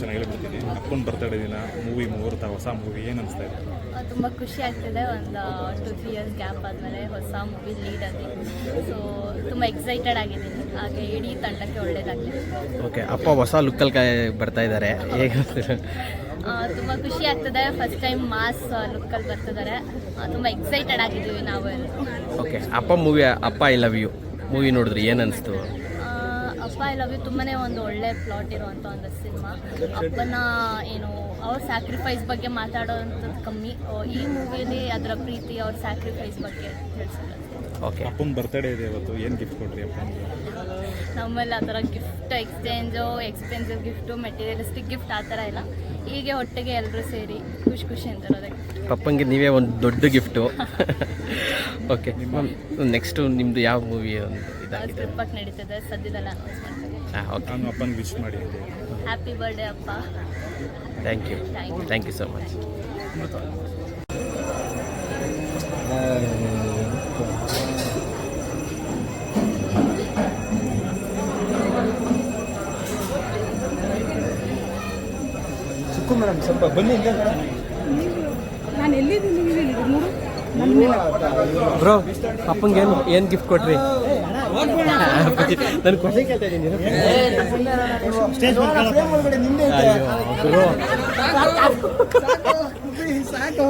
ಚೆನ್ನಾಗಿ ಬಿಡ್ತೀನಿ ಅಪ್ಪನ ಬರ್ತಡೇ ದಿನ ಮೂವಿ ಮುಹೂರ್ತ ಹೊಸ ಮೂವಿ ಏನು ಅನಿಸ್ತಾ ಇದೆ? ತುಂಬ ಖುಷಿ ಆಗ್ತಿದೆ. ಒಂದು ಟು ತ್ರೀ ಇಯರ್ಸ್ ಗ್ಯಾಪ್ ಆದಮೇಲೆ ಹೊಸ ಮೂವಿ ಲೀಡ್ ಆಗಿ. ಸೊ ತುಂಬ ಎಕ್ಸೈಟೆಡ್ ಆಗಿದ್ದೀನಿ ಹಾಗೆ ಇಡೀ ತಂಡಕ್ಕೆ ಒಳ್ಳೇದಾಗಲಿ. ಓಕೆ ಅಪ್ಪ ಹೊಸ ಲುಕ್ಕಲ್ಲಿ ಕೈ ಬರ್ತಾ ಇದ್ದಾರೆ. ಹೇಗೆ ತುಂಬ ಖುಷಿ ಆಗ್ತದೆ. ಫಸ್ಟ್ ಟೈಮ್ ಮಾಸ್ ಲುಕ್ಕಲ್ಲಿ ಬರ್ತಿದ್ದಾರೆ. ತುಂಬ ಎಕ್ಸೈಟೆಡ್ ಆಗಿದ್ದೀವಿ ನಾವು. ಓಕೆ ಅಪ್ಪ ಮೂವಿ ಅಪ್ಪ ಐ ಲವ್ ಯು ಮೂವಿ ನೋಡಿದ್ರಿ ಏನು ಅನಿಸ್ತು? ಅಪ್ಪ ಐ ಲವ್ ಯು ತುಂಬಾ ಒಂದು ಒಳ್ಳೆ ಪ್ಲಾಟ್ ಇರುವಂಥ ಒಂದು ಸಿನಿಮಾ ಅಪ್ಪನ ಏನು ಅವ್ರ ಸ್ಯಾಕ್ರಿಫೈಸ್ ಬಗ್ಗೆ ಮಾತಾಡೋವಂಥದ್ದು ಕಮ್ಮಿ. ಈ ಮೂವಿಯಲ್ಲಿ ಅದರ ಪ್ರೀತಿ ಅವ್ರ ಸ್ಯಾಕ್ರಿಫೈಸ್ ಬಗ್ಗೆ ತಿಳಿಸಿದ್ದಾರೆ ಓಕೆ ಅಪ್ಪನ ಬರ್ತಡೇ ಇದೆ ಇವತ್ತು. ಏನು ಗಿಫ್ಟ್ ಕೊಡ್ರಿ ಅಪ್ಪನಿಗೆ ನಮ್ಮಲ್ಲಿ ಆ ಥರ gift exchange expensive gift materialistic gift ಆ ಥರ ಇಲ್ಲ. ಹೀಗೆ ಒಟ್ಟಿಗೆ ಎಲ್ಲರೂ ಸೇರಿ ಖುಷಿ ಖುಷಿ ಅಂತಿರೋದಕ್ಕೆ ಪಪ್ಪಂಗೆ ನೀವೇ ಒಂದು ದೊಡ್ಡ ಗಿಫ್ಟು ಓಕೆ ನೆಕ್ಸ್ಟು ನಿಮ್ಮದು ಯಾವ ಮೂವಿ ಸ್ಕ್ರಿಪ್ಟ್ ನಡೀತದೆ ಸದ್ಯದಲ್ಲ ಅನೌನ್ಸ್ ಮಾಡ್ತೀವಿ. ಹಾಂ ಓಕೆ ನಾನು ಅಪ್ಪನಿಗೆ ವಿಶ್ ಮಾಡಿ ಹ್ಯಾಪಿ ಬರ್ಡೇ ಅಪ್ಪ. Thank you. Thank you so much Chikku madam ಸ್ವಲ್ಪ ಬನ್ನಿ ನಾನು ಎಲ್ಲಿದ್ದೀನಿ ಬ್ರೋ ಅಪ್ಪಂಗೆ ಏನು ಏನು ಗಿಫ್ಟ್ ಕೊಟ್ರಿ? ನಾನು ಕ್ವಶನ್ ಕೇಳ್ತಾ ಇದ್ದೀನಿ. ಸ್ಟೇಜ್ ಒಳಗಡೆ ನಿಂದೆ ಬ್ರೋ. ಸಾಕು.